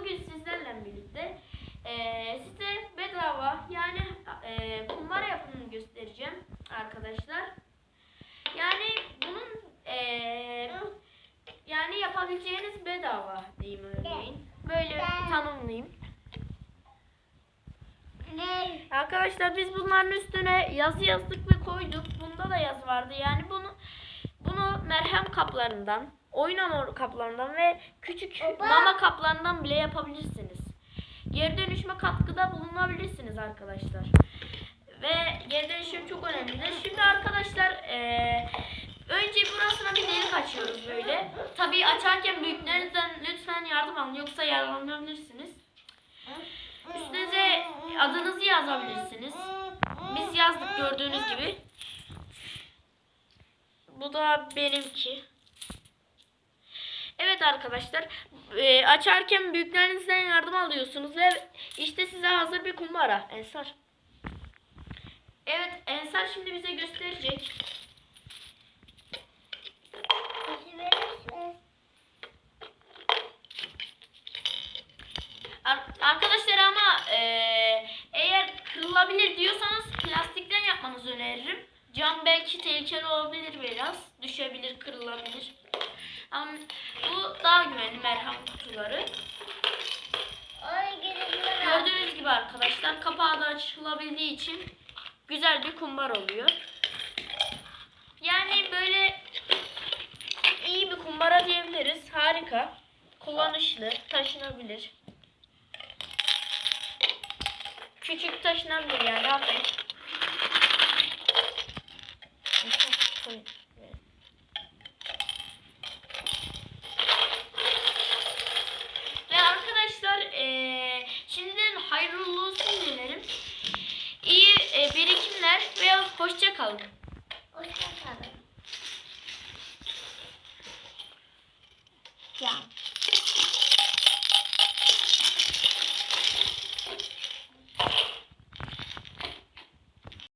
bugün sizlerle birlikte eee size bedava yani eee kumbara yapımını göstereceğim arkadaşlar. Yani bunun eee yani yapabileceğiniz bedava diyeyim örneğin. Böyle tanımlayayım. Arkadaşlar biz bunların üstüne yazı yazdık ve koyduk. Bunda da yazı vardı. Yani bunu bunu merhem kaplarından, oyun hamur kaplarından ve küçük Baba. mama kaplarından bile yapabilirsiniz. Geri dönüşme katkıda bulunabilirsiniz arkadaşlar. Ve geri dönüşüm çok önemlidir. Şimdi arkadaşlar eee, önce burasına bir delik açıyoruz böyle. Tabii açarken büyüklerinizden lütfen yardım alın yoksa yaralanabilirsiniz. Üstünüze adınızı yazabilirsiniz. Biz yazdık gördüğünüz gibi. Bu da benimki. Evet arkadaşlar e, açarken büyüklerinizden yardım alıyorsunuz ve işte size hazır bir kumbara Ensar. Evet Ensar şimdi bize gösterecek. Arkadaşlar ama e, eğer kırılabilir diyorsanız plastikten yapmanızı öneririm. Cam belki tehlikeli olabilir biraz. Düşebilir, kırılabilir. Ama bu daha güvenli merhem kutuları. Gördüğünüz gibi arkadaşlar kapağı da açılabildiği için güzel bir kumbar oluyor. Yani böyle iyi bir kumbara diyebiliriz. Harika. Kullanışlı, taşınabilir. Küçük taşınabilir yani hafif. Yeah.